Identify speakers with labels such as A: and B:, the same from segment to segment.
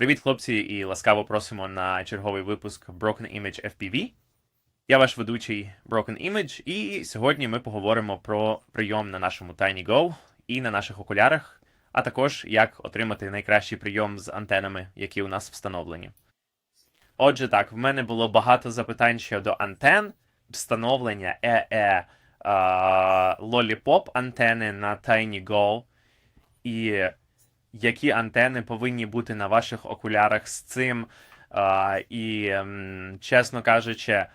A: Привіт, хлопці, і ласкаво просимо на черговий випуск Broken Image FPV. Я ваш ведучий Broken Image, і сьогодні ми поговоримо про прийом на нашому Tiny Go і на наших окулярах, а також як отримати найкращий прийом з антенами, які у нас встановлені. Отже, так, в мене було багато запитань щодо антен, встановлення EE а, Lollipop антени на Tiny Go, і які антени повинні бути на ваших окулярах з цим. А, і, ем, чесно кажучи,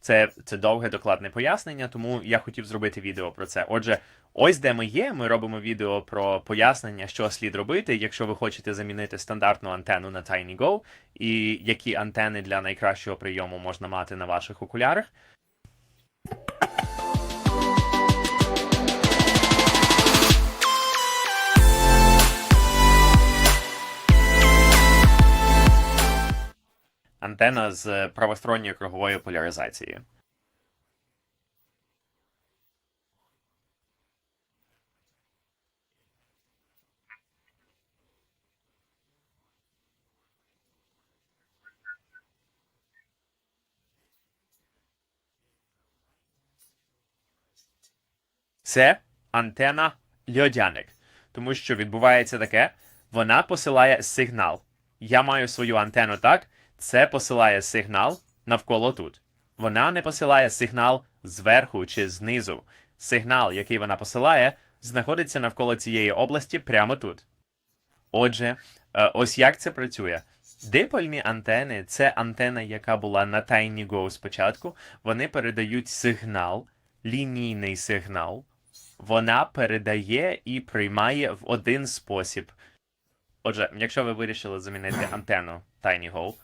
A: це, це довге докладне пояснення, тому я хотів зробити відео про це. Отже, ось де ми є. Ми робимо відео про пояснення, що слід робити, якщо ви хочете замінити стандартну антенну на Tiny Go, і які антени для найкращого прийому можна мати на ваших окулярах. Антена з правосторонньою круговою поляризацією. Це антена льодяник. Тому що відбувається таке, вона посилає сигнал. Я маю свою антенну так, це посилає сигнал навколо тут. Вона не посилає сигнал зверху чи знизу. Сигнал, який вона посилає, знаходиться навколо цієї області прямо тут. Отже, е, ось як це працює. Дипольні антени це антена, яка була на Tiny Go спочатку. Вони передають сигнал, лінійний сигнал. Вона передає і приймає в один спосіб. Отже, якщо ви вирішили замінити антенну Tiny Go,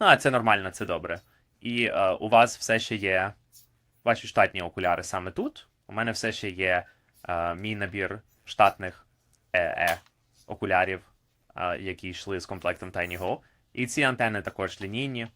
A: ну а це нормально, це добре. І е, у вас все ще є ваші штатні окуляри саме тут. У мене все ще є е, мій набір штатних е окулярів, е, які йшли з комплектом Tiny Go. І ці антени також лінійні.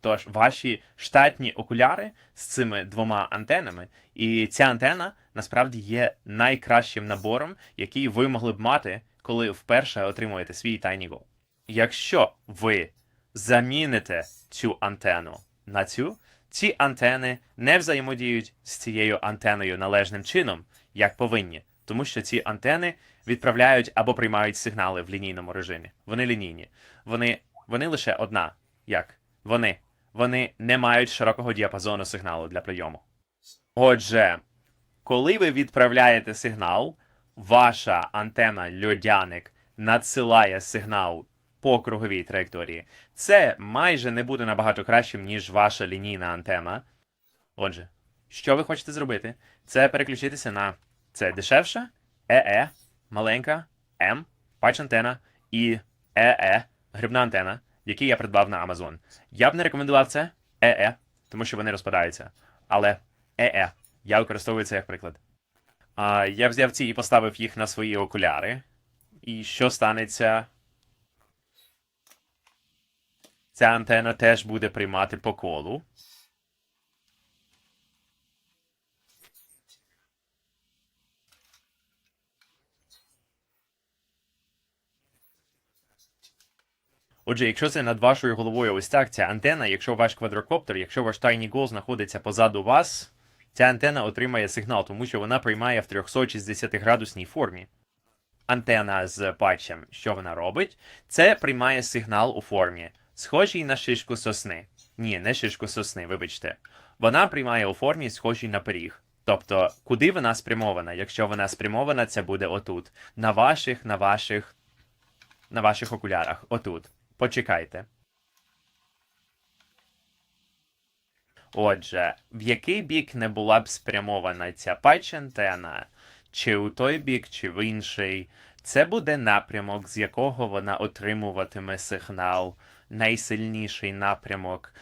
A: Тож ваші штатні окуляри з цими двома антенами, і ця антена насправді є найкращим набором, який ви могли б мати, коли вперше отримуєте свій Tiny Go. Якщо ви заміните цю антенну на цю, ці антени не взаємодіють з цією антеною належним чином, як повинні, тому що ці антени відправляють або приймають сигнали в лінійному режимі. Вони лінійні. Вони, вони лише одна. Як? Вони. Вони не мають широкого діапазону сигналу для прийому. Отже, коли ви відправляєте сигнал, ваша антена льодяник надсилає сигнал по круговій траєкторії. Це майже не буде набагато кращим, ніж ваша лінійна антена. Отже, що ви хочете зробити? Це переключитися на це дешевша, ЕЕ, маленька, М, патч антена і ЕЕ, грибна антена, який я придбав на Amazon. Я б не рекомендував це ЕЕ, тому що вони розпадаються. Але ЕЕ, я використовую це як приклад. А, я взяв ці і поставив їх на свої окуляри. І що станеться? Ця антена теж буде приймати по колу. Отже, якщо це над вашою головою ось так, ця антена, якщо ваш квадрокоптер, якщо ваш Tiny Go знаходиться позаду вас, ця антена отримає сигнал, тому що вона приймає в 360 градусній формі. Антена з патчем, що вона робить? Це приймає сигнал у формі, схожій на шишку сосни. Ні, не шишку сосни, вибачте. Вона приймає у формі, схожій на пиріг. Тобто, куди вона спрямована? Якщо вона спрямована, це буде отут. На ваших, на ваших, на ваших окулярах. Отут. Почекайте. Отже, в який бік не була б спрямована ця патч-антена, чи у той бік, чи в інший, це буде напрямок, з якого вона отримуватиме сигнал, найсильніший напрямок.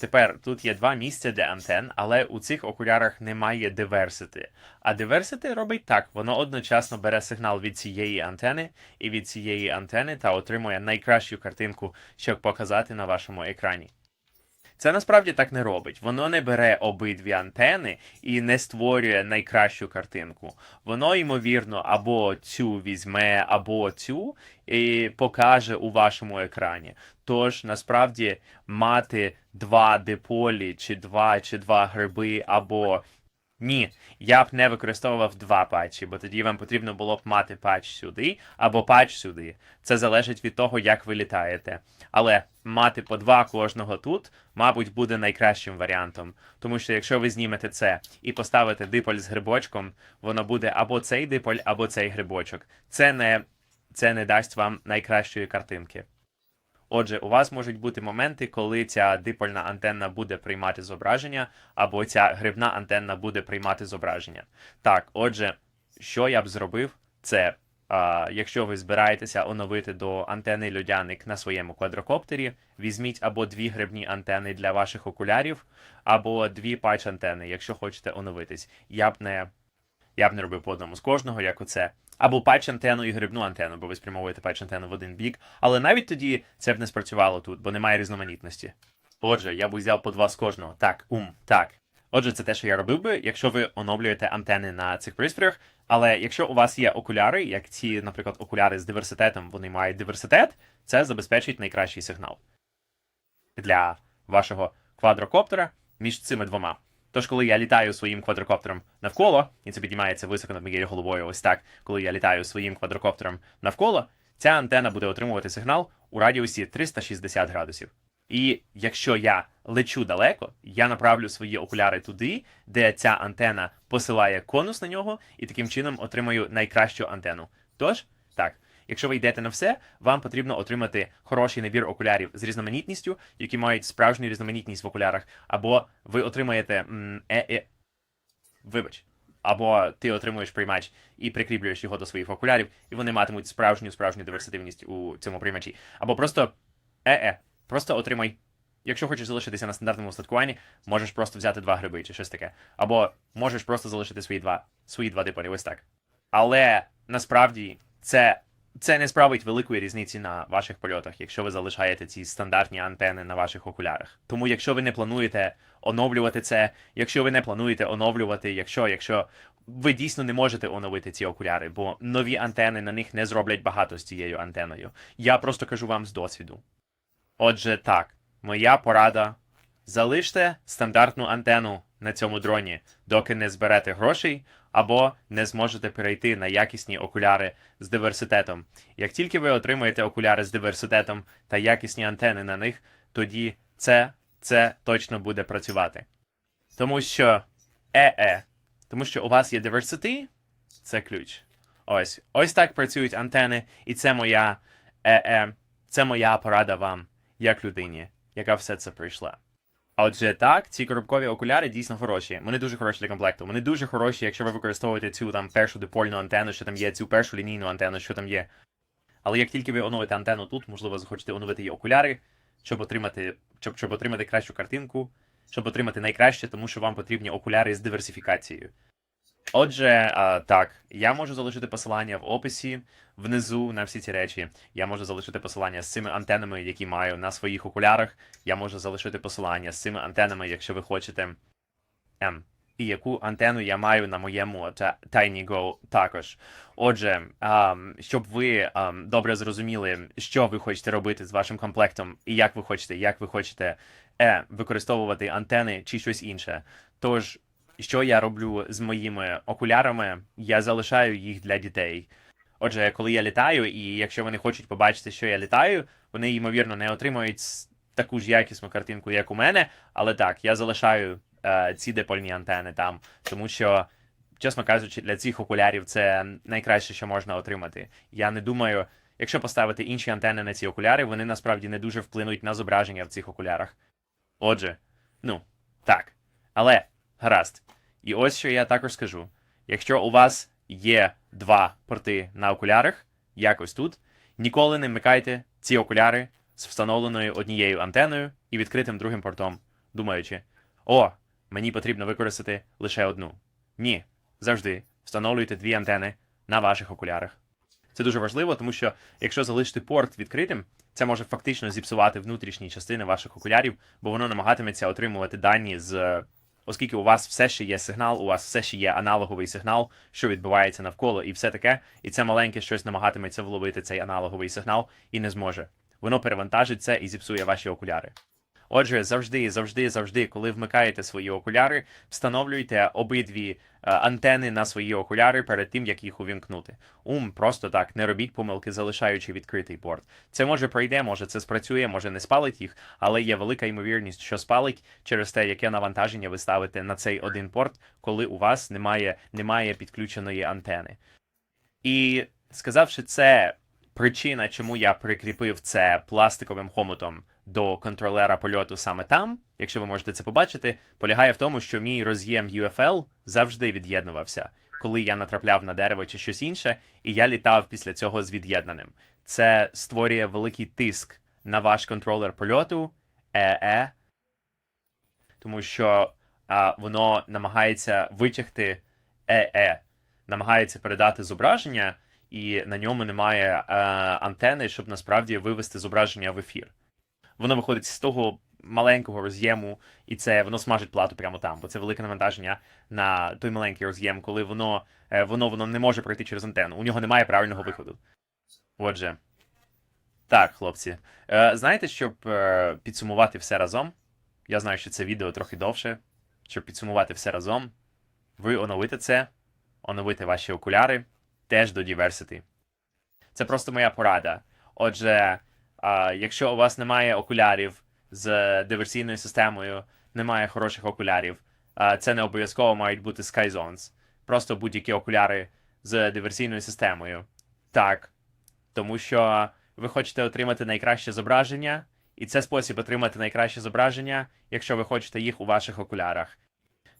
A: Тепер тут є два місця для антен, але у цих окулярах немає diversity. А diversity робить так: воно одночасно бере сигнал від цієї антени і від цієї антени та отримує найкращу картинку, щоб показати на вашому екрані. Це насправді так не робить. Воно не бере обидві антени і не створює найкращу картинку. Воно, ймовірно, або цю візьме, або цю і покаже у вашому екрані. Тож насправді мати два диполі, чи два, чи два гриби, або ні, я б не використовував два патчі, бо тоді вам потрібно було б мати патч сюди або патч сюди. Це залежить від того, як ви літаєте. Але мати по два кожного тут, мабуть, буде найкращим варіантом. Тому що якщо ви знімете це і поставите диполь з грибочком, воно буде або цей диполь, або цей грибочок. Це не, це не дасть вам найкращої картинки. Отже, у вас можуть бути моменти, коли ця дипольна антенна буде приймати зображення, або ця грибна антенна буде приймати зображення. Так, отже, що я б зробив, це а, якщо ви збираєтеся оновити до антени льодяник на своєму квадрокоптері, візьміть або дві грибні антени для ваших окулярів, або дві патч антени, якщо хочете оновитись. Я б не, я б не робив по одному з кожного, як оце. Або патч антенну і грибну антенну, бо ви спрямовуєте патч антенну в один бік. Але навіть тоді це б не спрацювало тут, бо немає різноманітності. Отже, я б взяв по два з кожного. Так, ум, так. Отже, це те, що я робив би, якщо ви оновлюєте антени на цих пристроях. Але якщо у вас є окуляри, як ці, наприклад, окуляри з диверситетом, вони мають диверситет, це забезпечить найкращий сигнал для вашого квадрокоптера між цими двома. Тож, коли я літаю своїм квадрокоптером навколо, і це піднімається високо над моєю головою, ось так, коли я літаю своїм квадрокоптером навколо, ця антена буде отримувати сигнал у радіусі 360 градусів. І якщо я лечу далеко, я направлю свої окуляри туди, де ця антена посилає конус на нього, і таким чином отримаю найкращу антенну. Тож, так, якщо ви йдете на все, вам потрібно отримати хороший набір окулярів з різноманітністю, які мають справжню різноманітність в окулярах, або ви отримаєте м, е, е, вибач. Або ти отримуєш приймач і прикріплюєш його до своїх окулярів, і вони матимуть справжню справжню диверситивність у цьому приймачі. Або просто е-е, просто отримай. Якщо хочеш залишитися на стандартному устаткуванні, можеш просто взяти два гриби чи щось таке. Або можеш просто залишити свої два свої два диполі, ось так. Але насправді це, це не справить великої різниці на ваших польотах, якщо ви залишаєте ці стандартні антени на ваших окулярах. Тому, якщо ви не плануєте оновлювати це, якщо ви не плануєте оновлювати, якщо, якщо ви дійсно не можете оновити ці окуляри, бо нові антени на них не зроблять багато з цією антеною. Я просто кажу вам з досвіду. Отже, так, моя порада. Залиште стандартну антенну на цьому дроні, доки не зберете грошей, або не зможете перейти на якісні окуляри з диверситетом. Як тільки ви отримаєте окуляри з диверситетом та якісні антени на них, тоді це, це точно буде працювати. Тому що е-е, тому що у вас є diversity, це ключ. Ось, ось так працюють антени, і це моя е-е, це моя порада вам, як людині, яка все це пройшла. А Отже, так, ці коробкові окуляри дійсно хороші. Вони дуже хороші для комплекту. Вони дуже хороші, якщо ви використовуєте цю там першу дипольну антенну, що там є, цю першу лінійну антенну, що там є. Але як тільки ви оновите антенну тут, можливо, захочете оновити її окуляри, щоб отримати, щоб, щоб отримати кращу картинку, щоб отримати найкраще, тому що вам потрібні окуляри з диверсифікацією. Отже, так, я можу залишити посилання в описі внизу на всі ці речі. Я можу залишити посилання з цими антенами, які маю на своїх окулярах. Я можу залишити посилання з цими антенами, якщо ви хочете. Ем, і яку антенну я маю на моєму та- Tiny Go також. Отже, щоб ви добре зрозуміли, що ви хочете робити з вашим комплектом, і як ви хочете, як ви хочете е, використовувати антени чи щось інше. Тож, що я роблю з моїми окулярами? Я залишаю їх для дітей. Отже, коли я літаю, і якщо вони хочуть побачити, що я літаю, вони ймовірно не отримують таку ж якісну картинку, як у мене. Але так, я залишаю е, ці депольні антени там, тому що, чесно кажучи, для цих окулярів це найкраще, що можна отримати. Я не думаю, якщо поставити інші антени на ці окуляри, вони насправді не дуже вплинуть на зображення в цих окулярах. Отже, ну, так. Але гаразд. І ось що я також скажу: якщо у вас є два порти на окулярах, якось тут, ніколи не вмикайте ці окуляри з встановленою однією антеною і відкритим другим портом, думаючи, о, мені потрібно використати лише одну. Ні, завжди встановлюйте дві антени на ваших окулярах. Це дуже важливо, тому що якщо залишити порт відкритим, це може фактично зіпсувати внутрішні частини ваших окулярів, бо воно намагатиметься отримувати дані з. Оскільки у вас все ще є сигнал, у вас все ще є аналоговий сигнал, що відбувається навколо, і все таке, і це маленьке щось намагатиметься вловити цей аналоговий сигнал і не зможе. Воно перевантажить це і зіпсує ваші окуляри. Отже, завжди, завжди, завжди, коли вмикаєте свої окуляри, встановлюйте обидві е, антени на свої окуляри перед тим, як їх увімкнути. Ум, просто так, не робіть помилки, залишаючи відкритий порт. Це може пройде, може це спрацює, може не спалить їх, але є велика ймовірність, що спалить через те, яке навантаження ви ставите на цей один порт, коли у вас немає, немає підключеної антени. І сказавши це, причина, чому я прикріпив це пластиковим хомутом до контролера польоту саме там, якщо ви можете це побачити, полягає в тому, що мій роз'єм UFL завжди від'єднувався, коли я натрапляв на дерево чи щось інше, і я літав після цього з від'єднаним. Це створює великий тиск на ваш контролер польоту ЕЕ, тому що а, воно намагається витягти ЕЕ, намагається передати зображення, і на ньому немає е, антени, щоб насправді вивести зображення в ефір. Воно виходить з того маленького роз'єму, і це воно смажить плату прямо там, бо це велике навантаження на той маленький роз'єм, коли воно, е, воно, воно не може пройти через антенну. У нього немає правильного виходу. Отже. Так, хлопці. Е, знаєте, щоб е, підсумувати все разом, я знаю, що це відео трохи довше. Щоб підсумувати все разом, ви оновите це, оновите ваші окуляри теж до Diversity. Це просто моя порада. Отже, якщо у вас немає окулярів з диверсійною системою, немає хороших окулярів, це не обов'язково мають бути SkyZones. Просто будь-які окуляри з диверсійною системою. Так. Тому що ви хочете отримати найкраще зображення, і це спосіб отримати найкраще зображення, якщо ви хочете їх у ваших окулярах.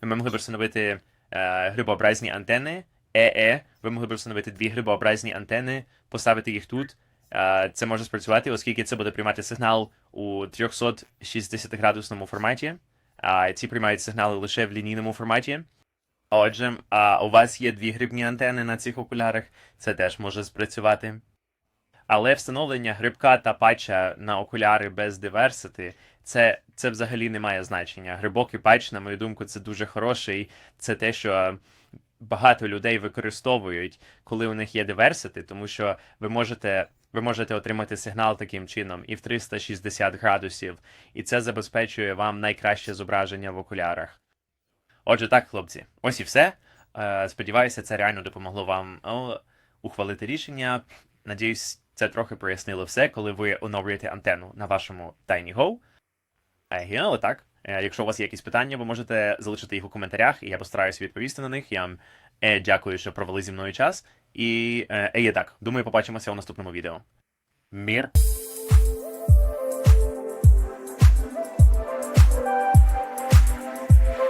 A: Ви могли б встановити е, грибообразні антени, ЕЕ, ви могли б встановити дві грибообразні антени, поставити їх тут. Це може спрацювати, оскільки це буде приймати сигнал у 360 градусному форматі. Ці приймають сигнали лише в лінійному форматі. Отже, а у вас є дві грибні антени на цих окулярах, це теж може спрацювати. Але встановлення грибка та патча на окуляри без диверсити, це, це взагалі не має значення. Грибок і патч, на мою думку, це дуже хороший. Це те, що багато людей використовують, коли у них є диверсити, тому що ви можете. Ви можете отримати сигнал таким чином і в 360 градусів, і це забезпечує вам найкраще зображення в окулярах. Отже, так, хлопці, ось і все. Е, Сподіваюся, це реально допомогло вам ухвалити рішення. Надіюсь, це трохи прояснило все, коли ви оновлюєте антенну на вашому Tiny Go. Е, і, але так, е, якщо у вас є якісь питання, ви можете залишити їх у коментарях, і я постараюся відповісти на них. Я вам дякую, що провели зі мною час. І е, е, є так, думаю, побачимося у наступному відео. Мір.